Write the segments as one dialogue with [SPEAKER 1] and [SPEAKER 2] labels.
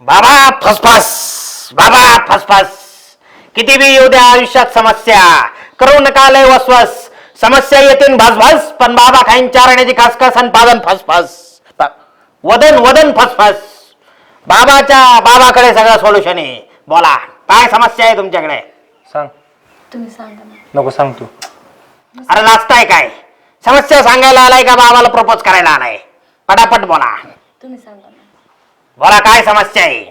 [SPEAKER 1] बाबा फसफस बाबा फसफस. किती बी येऊ द्या आयुष्यात समस्या. करू नका लय वसवस. समस्या येतील भसभस पण बाबा खाईन चारण्याची खसखस आणि पादन फसफस. वदन वदन फसफस. बाबाच्या बाबाकडे सगळं सोल्युशन आहे. बोला काय समस्या आहे तुमच्याकडे?
[SPEAKER 2] सांग.
[SPEAKER 3] तुम्ही सांगा ना.
[SPEAKER 2] नको सांग तू.
[SPEAKER 1] अरे नाचताय काय? समस्या सांगायला आलाय का बाबाला प्रपोज करायला आलाय? पटापट बोला.
[SPEAKER 3] तुम्ही सांगा ना.
[SPEAKER 1] बोला काय समस्या आहे?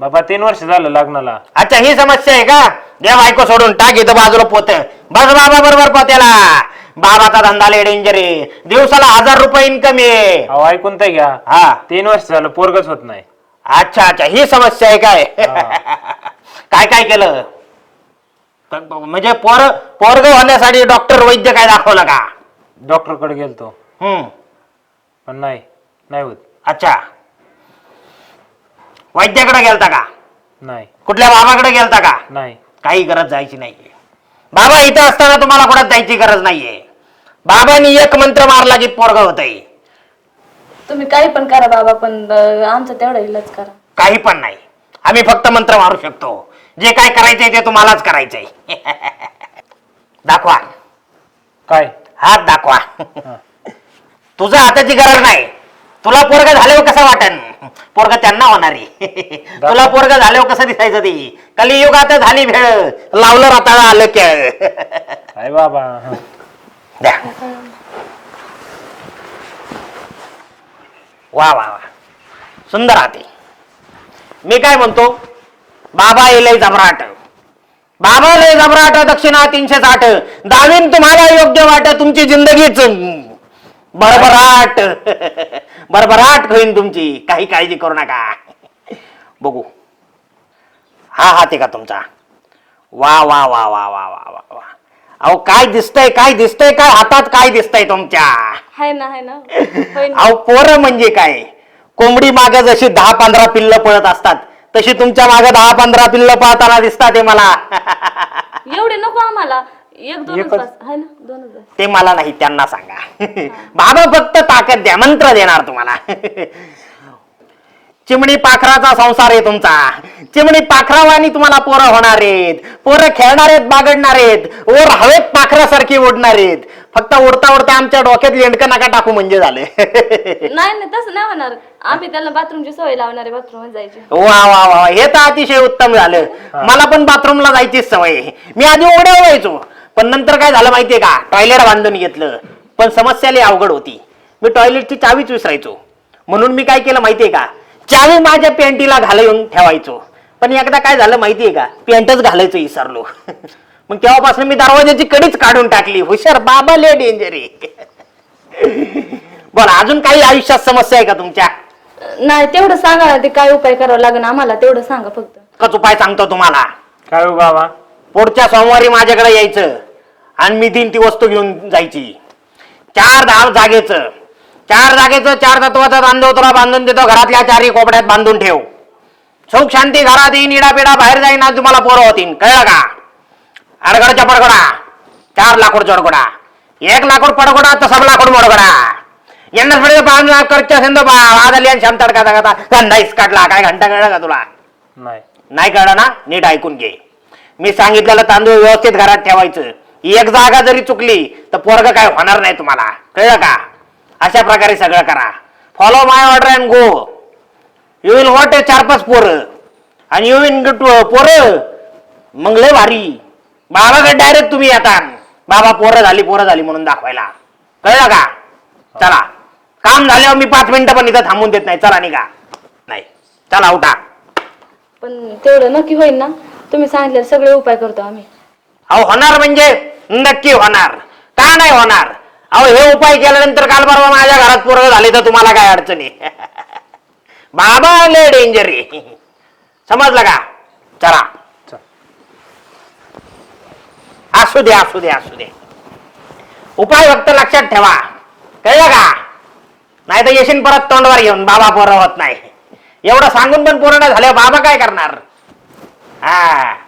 [SPEAKER 2] बाबा तीन वर्ष झालं लग्नाला.
[SPEAKER 1] अच्छा ही समस्या आहे का? देव ऐकू सोडून टाक इथं बाजूला पोत. बस बाबा बरोबर पोत्याला. बाबाचा धंदा लय डेंजर आहे. दिवसाला हजार रुपये इन्कम आहे.
[SPEAKER 2] अहो ऐकून तर घ्या.
[SPEAKER 1] हा.
[SPEAKER 2] तीन वर्ष झालं पोरगच होत नाही.
[SPEAKER 1] अच्छा अच्छा ही समस्या आहे काय. काय काय केलं? म्हणजे पोर पोरग होण्यासाठी डॉक्टर वैद्य काय दाखवलं का?
[SPEAKER 2] डॉक्टरकडे गेलतो.
[SPEAKER 1] हम्म.
[SPEAKER 2] पण नाही नाही होत.
[SPEAKER 1] अच्छा. वैद्याकडे गेलता का?
[SPEAKER 2] नाही.
[SPEAKER 1] कुठल्या बाबाकडे गेलता का?
[SPEAKER 2] नाही.
[SPEAKER 1] काही गरज जायची नाहीये. बाबा इथं असताना तुम्हाला कुठं जायची गरज नाहीये. बाबांनी एक मंत्र मारला की पोरग होतय.
[SPEAKER 3] तुम्ही काही पण करा बाबा पण अं, आमचा तेवढा इलाज करा.
[SPEAKER 1] काही पण नाही. आम्ही फक्त मंत्र मारू शकतो. जे काय करायचंय ते तुम्हालाच करायचंय. दाखवा.
[SPEAKER 2] काय?
[SPEAKER 1] हात दाखवा.
[SPEAKER 2] हा.
[SPEAKER 1] तुझं हाताची गरज नाही. तुला पोरग झाल्यावर कसं वाटन? पोरग त्यांना होणार आहे. तुला पोरग झाल्यावर कसं दिसायचं ते? कलियुग आता झाली भेळ. लावलं राताळा आलं केळ
[SPEAKER 2] काय बाबा.
[SPEAKER 1] द्या. वा वा वा. सुंदर हाती. मी काय म्हणतो? बाबा येलय जबराट. बाबा लय जबराट दक्षिणा तीनशे साठ. दावीन तुम्हाला योग्य वाट तुमची जिंदगीच. बरबराट. बरबराट होईन तुमची. काही काळजी करू नका. बघू. हा हात आहे का तुमचा? वा वा वा वा वा वा वा वा. अहो काय दिसतंय काय दिसतंय काय हातात काय दिसतंय तुमच्या?
[SPEAKER 3] हाय ना हाय ना. होय ना
[SPEAKER 1] अहो पोरं म्हणजे काय? कोंबडी माग जशी दहा पंधरा पिल्ल पळत असतात तशी तुमच्या मागे दहा पंधरा पिल्ल पळताना दिसतात ते मला.
[SPEAKER 3] एवढे नको आम्हाला. एक दोनच
[SPEAKER 2] एकच.
[SPEAKER 3] बस. हाय ना दोनच बस.
[SPEAKER 1] ते मला नाही त्यांना सांगा. बाबा फक्त ताकद द्या मंत्र देणार तुम्हाला. चिमणी पाखराचा संसार आहे तुमचा. चिमणी पाखरावानी तुम्हाला पोरं होणार आहेत. पोरं खेळणार आहेत बागडणार आहेत. वर हवेत पाखरासारखी उडणार आहेत. फक्त उडता उडता आमच्या डोक्यात लेंडकं नका टाकू म्हणजे झालं.
[SPEAKER 3] नाही नाही तसं नाही होणार. आम्ही त्यांना बाथरूमची सवय लावणार आहे बाथरूम जायची.
[SPEAKER 1] वा वा वा हे तर अतिशय उत्तम झालं. मला पण बाथरूमला जायचीच सवय आहे. मी आधी उड्या व्हायचो पण नंतर काय झालं माहितीये का? टॉयलेट बांधून घेतलं. पण समस्या लई अवघड होती. मी टॉयलेटची चावीच विसरायचो. म्हणून मी काय केलं माहितीये का? चावी माझ्या पॅन्टीला घालून ठेवायचो. पण एकदा काय झालं माहितीये का? पॅन्टच घालायचं विसरलो. मग तेव्हापासून मी दरवाजाची कडीच काढून टाकली? हुशार बाबा ले डेंजर बोला अजून काही आयुष्यात समस्या आहे का तुमच्या?
[SPEAKER 3] नाही तेवढं सांगा ना ते काय उपाय करावं लागेल आम्हाला तेवढं सांगा फक्त.
[SPEAKER 1] कच उपाय सांगतो तुम्हाला.
[SPEAKER 2] काय हो बाबा?
[SPEAKER 1] पुढच्या सोमवारी माझ्याकडे यायचं. आणि मी दिन ती वस्तू घेऊन जायची. चार धाव जागेचं. चार जागेचं चार तत्वाचा तांदूळ बांधून देतो. घरातल्या चारही कोपड्यात बांधून ठेव. सुख शांती घरात येईन इडा पिडा बाहेर जाईन आज तुम्हाला पोरं होतीन. कळलं का? अडगडच्या पडगडा. चार लाकूड चडगोडा एक लाकूड पडगोडा तर सब लाकूड मोडगोडा. यांना लाख खर्च असेल तर आदली आणि तडका तडका गंधाईस काढला काय घंटा कळलं का तुला?
[SPEAKER 2] नाही.
[SPEAKER 1] नाही कळलं ना? नीट ऐकून घे. मी सांगितलेलं तांदूळ व्यवस्थित घरात ठेवायचं. एक जागा जरी चुकली तर पोरग काय होणार नाही तुम्हाला. कळलं का? अशा प्रकारे सगळं करा. Follow my order and go you will what चार पाच पोरं. आणि यू विन गेट पोरं. मग लय भारी. बाबाकडे डायरेक्ट तुम्ही येता. बाबा पोरं झाली पोरं झाली म्हणून दाखवायला. कळलं का? चला. काम झाल्यावर मी पाच मिनिटं पण इथं थांबून देत नाही. चला निघा. नाही. चला उठा.
[SPEAKER 3] पण तेवढं नक्की होईल ना? तुम्ही सांगितलं सगळे उपाय करतो आम्ही.
[SPEAKER 1] अहो होणार म्हणजे? नक्की होणार. का नाही होणार? अहो हे उपाय केल्यानंतर काल परवा माझ्या घरात पोरं झाले तर तुम्हाला काय अडचणी? बाबा लय डेंजर आहे. समजलं का? चला. असू दे असू दे असू दे. उपाय फक्त लक्षात ठेवा. कळलं का? नाही तर येशील परत तोंडवर घेऊन. बाबा पोरं होत नाही. एवढं सांगून पण पूर्ण झालं. बाबा काय करणार? Ah!